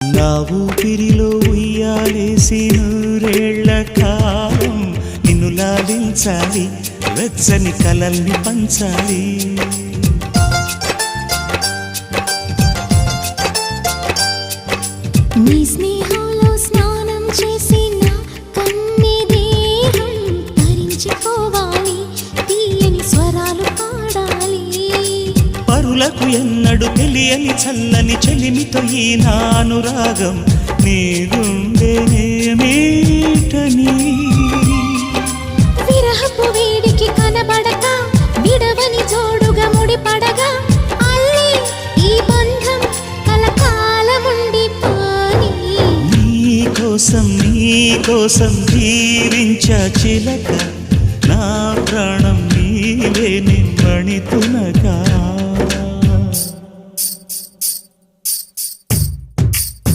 నా ఊపిరిలో ఉయ్యాలేసి నూరేళ్ళ కాలం. నిన్ను లాభించాలి వెచ్చని కలల్ని పంచాలి. నీ స్నేహంలో స్నానం చేసి కన్నీ దేహం తరించిపోవాలి పరులకు ఎన్నడు తెలియని చల్లని చెలిమితో ఈ నా అనురాగం నీ గుండెనేమీటని విరహపు వేడికి కనబడక విడవని జోడుగా ముడిపడగా అల్లే ఈ బంధం కలకాలముండిపోని నీ కోసం నీ కోసం జీవించ చిలక నా ప్రాణం నీవే నిమ్మణి తునగా